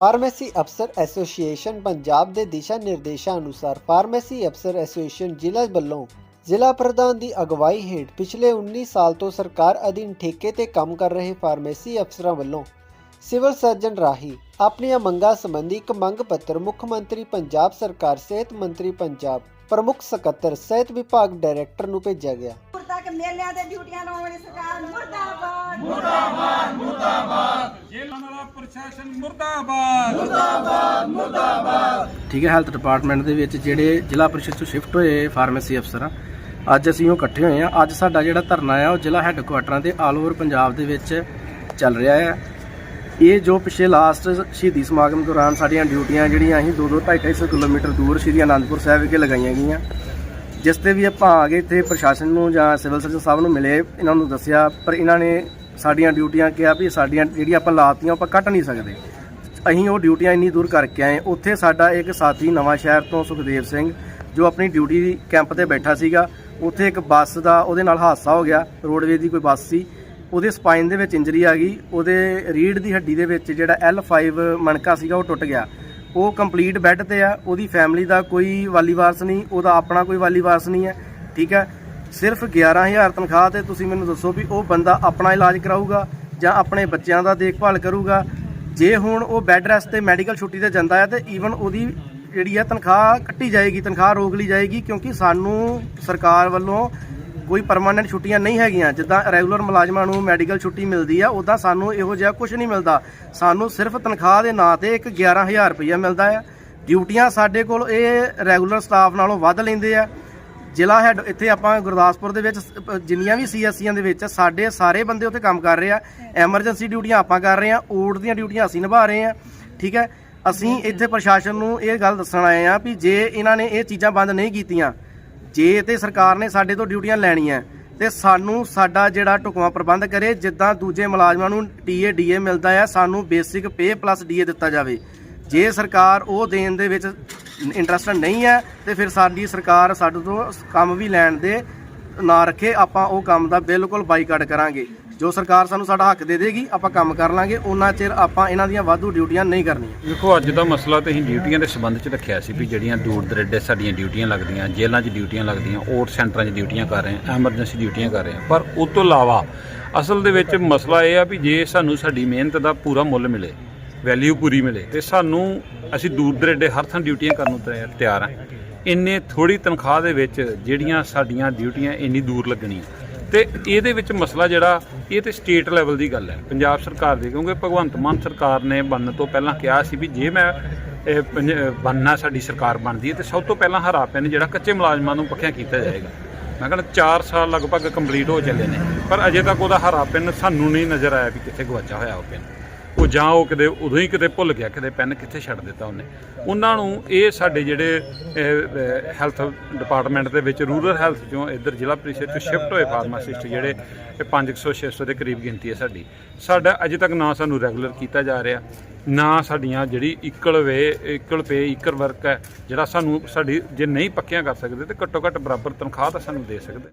Pharmacy ਅਫਸਰ association Punjab ਦੇ ਦਿਸ਼ਾ ਨਿਰਦੇਸ਼ਾਂ ਅਨੁਸਾਰ ਫਾਰਮੇਸੀ ਅਫਸਰ ਐਸੋਸੀਏਸ਼ਨ ਜ਼ਿਲ੍ਹਾ ਵੱਲੋਂ ਜ਼ਿਲ੍ਹਾ ਪ੍ਰਧਾਨ ਦੀ ਅਗਵਾਈ ਹੇਠ ਪਿਛਲੇ 19 ਸਾਲ ਤੋਂ ਸਰਕਾਰ ਅਧੀਨ ਠੇਕੇ ਤੇ ਕੰਮ ਕਰ ਰਹੇ ਫਾਰਮੇਸੀ ਅਫਸਰਾਂ ਵੱਲੋਂ ਸਿਵਲ ਸਰਜਨ ਰਾਹੀਂ ਆਪਣੀਆਂ ਮੰਗਾਂ ਸੰਬੰਧੀ ਇੱਕ ਮੰਗ ਪੱਤਰ ਮੁੱਖ ਮੰਤਰੀ ਪੰਜਾਬ ਸਰਕਾਰ, ਸਿਹਤ ਮੰਤਰੀ ਪੰਜਾਬ, ਪ੍ਰਮੁੱਖ ਸਕੱਤਰ, ਸਿਹਤ ਵਿਭਾਗ ਡਾਇਰੈਕਟਰ ਨੂੰ ਭੇਜਿਆ ਗਿਆ। ਹੁਣ ਤੱਕ ਮੇਲਿਆਂ ਤੇ ਡਿਊਟੀਆਂ ਲਾਉਣ ਵਾਲੀ ਸਰਕਾਰ ਮੁਰਦਾਬਾਦ। ਜੇਲ੍ਹਾਂ ਵਾਲਾ ਪ੍ਰਸ਼ਾਸਨ ਮੁਰਦਾਬਾਦ। ਠੀਕ ਹੈ ਹੈਲਥ ਡਿਪਾਰਟਮੈਂਟ ਦੇ ਵਿੱਚ ਜਿਹੜੇ ਜ਼ਿਲ੍ਹਾ ਪ੍ਰੀਸ਼ਦ ਤੋਂ ਸ਼ਿਫਟ ਹੋਏ ਫਾਰਮੇਸੀ ਅਫਸਰ ਆ ਅੱਜ ਅਸੀਂ ਉਹ ਇਕੱਠੇ ਹੋਏ ਆ। ਅੱਜ ਸਾਡਾ ਜਿਹੜਾ ਧਰਨਾ ਆ ਉਹ ਜ਼ਿਲ੍ਹਾ ਹੈੱਡਕੁਆਟਰਾਂ ਤੇ ਆਲ ਓਵਰ ਪੰਜਾਬ ਦੇ ਵਿੱਚ ਚੱਲ ਰਿਹਾ ਆ। ਇਹ ਜੋ ਪਿਛਲੇ ਲਾਸਟ ਸ਼ਹੀਦੀ ਸਮਾਗਮ ਦੌਰਾਨ ਸਾਡੀਆਂ ਡਿਊਟੀਆਂ ਜਿਹੜੀਆਂ ਅਸੀਂ 2-2 2.5 ਕਿਲੋਮੀਟਰ ਦੂਰ ਸ਼੍ਰੀ ਅਨੰਦਪੁਰ ਸਾਹਿਬ ਵਿਖੇ ਲਗਾਈਆਂ ਗਈਆਂ। ਜਿਸ ਤੇ ਵੀ ਆਪਾਂ ਆ ਗਏ ਇੱਥੇ ਪ੍ਰਸ਼ਾਸਨ ਨੂੰ ਜਾਂ ਸਿਵਲ ਸਰਜਨ ਸਾਹਿਬ ਨੂੰ ਮਿਲੇ ਇਹਨਾਂ ਨੂੰ ਦੱਸਿਆ ਪਰ ਇਹਨਾਂ ਨੇ ਸਾਡੀਆਂ ਡਿਊਟੀਆਂ ਕਿਹਾ ਵੀ ਸਾਡੀਆਂ ਜਿਹੜੀਆਂ ਆਪਾਂ ਲਾਤੀਆਂ, ਆਪਾਂ ਕੱਟ ਨਹੀਂ ਸਕਦੇ। ਅਸੀਂ ਉਹ ਡਿਊਟੀਆਂ ਇੰਨੀ ਦੂਰ ਕਰਕੇ ਆਏ ਉੱਥੇ ਸਾਡਾ ਇੱਕ ਸਾਥੀ ਨਵਾਂ ਸ਼ਹਿਰ ਤੋਂ ਸੁਖਦੇਵ ਸਿੰਘ, ਜੋ ਆਪਣੀ ਡਿਊਟੀ ਕੈਂਪ ਤੇ ਬੈਠਾ ਸੀਗਾ, ਉੱਥੇ ਇੱਕ ਬੱਸ ਦਾ ਉਹਦੇ ਨਾਲ ਹਾਦਸਾ ਹੋ ਗਿਆ। ਰੋਡਵੇਜ਼ ਦੀ ਕੋਈ ਬੱਸ ਸੀ। ਉਹਦੇ ਸਪਾਈਨ ਦੇ ਵਿੱਚ ਇੰਜਰੀ ਆ ਗਈ। ਉਹਦੇ ਰੀੜ ਦੀ ਹੱਡੀ ਦੇ ਵਿੱਚ ਜਿਹੜਾ L5 ਮਣਕਾ ਸੀਗਾ, ਉਹ ਟੁੱਟ ਗਿਆ। ਉਹ ਕੰਪਲੀਟ ਬੈੱਡ ਤੇ ਆ। ਉਹਦੀ ਫੈਮਿਲੀ ਦਾ ਕੋਈ ਵਾਲੀ ਵਾਰਸ ਨਹੀਂ। ਉਹਦਾ ਆਪਣਾ ਕੋਈ ਵਾਲੀ ਵਾਰਸ ਨਹੀਂ ਹੈ। ਠੀਕ ਹੈ? ਸਿਰਫ 11000 ਤਨਖਾਹ ਤੇ ਤੁਸੀਂ ਮੈਨੂੰ ਦੱਸੋ ਵੀ ਉਹ ਬੰਦਾ ਆਪਣਾ ਇਲਾਜ ਕਰਾਊਗਾ ਜਾਂ ਆਪਣੇ ਬੱਚਿਆਂ ਦਾ ਦੇਖਭਾਲ ਕਰੂਗਾ? ਜੇ ਹੁਣ ਉਹ ਬੈੱਡ ਰੈਸਟ ਤੇ ਮੈਡੀਕਲ ਛੁੱਟੀ ਤੇ ਜਾਂਦਾ ਹੈ ਤੇ ਈਵਨ ਉਹਦੀ ਜਿਹੜੀ ਹੈ ਤਨਖਾਹ ਕੱਟੀ ਜਾਏਗੀ, ਤਨਖਾਹ ਰੋਕ ਲਈ ਜਾਏਗੀ ਕਿਉਂਕਿ ਸਾਨੂੰ ਸਰਕਾਰ ਵੱਲੋਂ ਕੋਈ ਪਰਮਾਨੈਂਟ ਛੁੱਟੀਆਂ ਨਹੀਂ ਹੈਗੀਆਂ। ਜਿੱਦਾਂ ਰੈਗੂਲਰ ਮੁਲਾਜ਼ਮਾਂ ਨੂੰ ਮੈਡੀਕਲ ਛੁੱਟੀ ਮਿਲਦੀ ਆ ਉਦਾਂ ਸਾਨੂੰ ਇਹੋ ਜਿਹਾ ਕੁਝ ਨਹੀਂ ਮਿਲਦਾ। ਸਾਨੂੰ ਸਿਰਫ ਤਨਖਾਹ ਦੇ ਨਾਂ ਤੇ ਇੱਕ 11000 ਰੁਪਈਆ ਮਿਲਦਾ ਆ। ਡਿਊਟੀਆਂ ਸਾਡੇ ਕੋਲ ਇਹ ਰੈਗੂਲਰ ਸਟਾਫ ਨਾਲੋਂ ਵੱਧ ਲੈਂਦੇ ਆ। ਜ਼ਿਲ੍ਹਾ ਹੈਡ ਇੱਥੇ ਆਪਾਂ ਗੁਰਦਾਸਪੁਰ ਦੇ ਵਿੱਚ ਜਿੰਨੀਆਂ ਵੀ ਸੀਐਸਸੀਆਂ ਦੇ ਵਿੱਚ ਸਾਡੇ ਸਾਰੇ ਬੰਦੇ ਉੱਥੇ ਕੰਮ ਕਰ ਰਹੇ ਆ। ਐਮਰਜੈਂਸੀ ਡਿਊਟੀਆਂ ਆਪਾਂ ਕਰ ਰਹੇ ਆ। ਓਡ ਦੀਆਂ ਡਿਊਟੀਆਂ ਅਸੀਂ ਨਿਭਾ ਰਹੇ ਆ। ਠੀਕ ਹੈ? ਅਸੀਂ ਇੱਥੇ ਪ੍ਰਸ਼ਾਸਨ ਨੂੰ ਇਹ ਗੱਲ ਦੱਸਣ ਆਏ ਆ ਵੀ ਜੇ ਇਹਨਾਂ ਨੇ ਇਹ ਚੀਜ਼ਾਂ ਬੰਦ ਨਹੀਂ ਕੀਤੀਆਂ ਜੇ ਤੇ ਸਰਕਾਰ ਨੇ ਸਾਡੇ ਤੋਂ ਡਿਊਟੀਆਂ ਲੈਣੀਆਂ ਤੇ ਸਾਨੂੰ ਸਾਡਾ ਜਿਹੜਾ ਢੁਕਵਾਂ ਪ੍ਰਬੰਧ ਕਰੇ ਜਿੱਦਾਂ ਦੂਜੇ ਮੁਲਾਜ਼ਮਾਂ ਨੂੰ ਟੀਏ ਡੀਏ ਮਿਲਦਾ ਆ ਸਾਨੂੰ ਬੇਸਿਕ ਪੇ ਪਲੱਸ ਡੀਏ ਦਿੱਤਾ ਜਾਵੇ। ਜੇ ਸਰਕਾਰ ਉਹ ਦੇਣ ਦੇ ਵਿੱਚ ਇੰਟਰਸਟਡ ਨਹੀਂ ਹੈ ਤੇ ਫਿਰ ਸਾਡੀ ਸਰਕਾਰ ਸਾਡੇ ਤੋਂ ਕੰਮ ਵੀ ਲੈਣ ਦੇ ਨਾ ਰੱਖੇ, ਆਪਾਂ ਉਹ ਕੰਮ ਦਾ ਬਿਲਕੁਲ ਬਾਈਕਾਟ ਕਰਾਂਗੇ। ਜੋ ਸਰਕਾਰ ਸਾਨੂੰ ਸਾਡਾ ਹੱਕ ਦੇ ਦੇਗੀ, ਆਪਾਂ ਕੰਮ ਕਰ ਲਾਂਗੇ, ਉਹਨਾਂ ਚਿਰ ਆਪਾਂ ਇਹਨਾਂ ਦੀਆਂ ਵਾਧੂ ਡਿਊਟੀਆਂ ਨਹੀਂ ਕਰਨੀਆਂ। ਦੇਖੋ, ਅੱਜ ਦਾ ਮਸਲਾ ਤੇ ਅਸੀਂ ਡਿਊਟੀਆਂ ਦੇ ਸੰਬੰਧ 'ਚ ਰੱਖਿਆ ਸੀ ਵੀ ਜਿਹੜੀਆਂ ਦੂਰ ਦਰੇਡੇ ਸਾਡੀਆਂ ਡਿਊਟੀਆਂ ਲੱਗਦੀਆਂ, ਜੇਲ੍ਹਾਂ 'ਚ ਡਿਊਟੀਆਂ ਲੱਗਦੀਆਂ ਓਟ ਸੈਂਟਰਾਂ 'ਚ ਡਿਊਟੀਆਂ ਕਰ ਰਹੇ ਹਾਂ ਐਮਰਜੈਂਸੀ ਡਿਊਟੀਆਂ ਕਰ ਰਹੇ ਹਾਂ। ਪਰ ਉਸ ਤੋਂ ਇਲਾਵਾ ਅਸਲ ਦੇ ਵਿੱਚ ਮਸਲਾ ਇਹ ਆ ਵੀ ਜੇ ਸਾਨੂੰ ਸਾਡੀ ਮਿਹਨਤ ਦਾ ਪੂਰਾ ਮੁੱਲ ਮਿਲੇ ਵੈਲਿਊ ਪੂਰੀ ਮਿਲੇ। ਤੇ ਸਾਨੂੰ ਅਸੀਂ ਦੂਰ ਦਰੇਡੇ ਹਰ ਥਾਂ ਡਿਊਟੀਆਂ ਕਰਨ ਨੂੰ ਤਿਆ- ਤਿਆਰ ਹਾਂ ਇੰਨੇ ਥੋੜੀ ਤਨਖਾਹ ਦੇ ਵਿੱਚ ਜਿਹੜੀਆਂ ਸਾਡੀਆਂ ਡਿਊਟੀਆਂ ਇੰਨੀ ਦੂਰ ਲੱਗਣੀਆਂ। ਤੇ ਇਹਦੇ ਵਿੱਚ ਮਸਲਾ ਜਿਹੜਾ, ਇਹ ਤੇ ਸਟੇਟ ਲੈਵਲ ਦੀ ਗੱਲ ਹੈ। ਪੰਜਾਬ ਸਰਕਾਰ ਦੀ, ਕਿਉਂਕਿ ਭਗਵੰਤ ਮਾਨ ਸਰਕਾਰ ਨੇ ਬਣਨ ਤੋਂ ਪਹਿਲਾਂ ਕਿਹਾ ਸੀ ਵੀ ਜੇ ਮੈਂ ਪੰਜ- ਬਣਨਾ ਸਾਡੀ ਸਰਕਾਰ ਬਣਦੀ ਹੈ, ਤੇ ਸਭ ਤੋਂ ਪਹਿਲਾਂ ਹਰਾ ਪੈਨ ਜਿਹੜਾ ਕੱਚੇ ਮੁਲਾਜ਼ਮਾਂ ਨੂੰ ਪੱਖਿਆਂ ਕੀਤਾ ਜਾਏਗਾ। ਮੈਂ ਕਹਿੰਦਾ 4 ਸਾਲ ਲਗਭਗ ਕੰਪਲੀਟ ਹੋ ਚੱਲੇ ਨੇ। ਪਰ ਅਜੇ ਤੱਕ ਉਹਦਾ ਹਰਾ ਪੈਨ ਸਾਨੂੰ ਨਹੀਂ ਨਜ਼ਰ ਆਇਆ ਵੀ ਕਿੱਥੇ ਗਵਾਚਾ ਹੋਇਆ ਉਹ ਪਿੰਨ ਉਹ ਜਾਂ ਉਹ ਕਿਤੇ, ਉਦੋਂ ਹੀ ਕਿਤੇ ਭੁੱਲ ਗਿਆ, ਕਿਤੇ ਪੈਨ ਕਿੱਥੇ ਛੱਡ ਦਿੱਤਾ ਉਹਨੇ। ਉਹਨਾਂ ਨੂੰ ਇਹ ਸਾਡੇ ਜਿਹੜੇ ਹੈਲਥ ਡਿਪਾਰਟਮੈਂਟ ਦੇ ਵਿੱਚ, ਰੂਰਲ ਹੈਲਥ ਚੋਂ ਇੱਧਰ ਜ਼ਿਲ੍ਹਾ ਪ੍ਰੀਸ਼ਦ ਚੋਂ ਸ਼ਿਫਟ ਹੋਏ ਫਾਰਮਾਸਿਸਟ ਜਿਹੜੇ, ਇਹ 500 600 ਦੇ ਕਰੀਬ ਗਿਣਤੀ ਹੈ ਸਾਡੀ। ਸਾਡਾ ਅਜੇ ਤੱਕ ਨਾ ਸਾਨੂੰ ਰੈਗੂਲਰ ਕੀਤਾ ਜਾ ਰਿਹਾ, ਨਾ ਸਾਡੀਆਂ ਜਿਹੜੀ ਇਕਲ ਵੇ, ਇਕਲ ਪੇ ਇਕਰ ਵਰਕ ਹੈ, ਜਿਹੜਾ ਸਾਨੂੰ ਸਾਡੀ, ਜੇ ਨਹੀਂ ਪੱਕਿਆਂ ਕਰ ਸਕਦੇ ਤੇ ਘੱਟੋ ਘੱਟ ਬਰਾਬਰ ਤਨਖਾਹ ਤਾਂ ਸਾਨੂੰ ਦੇ ਸਕਦੇ।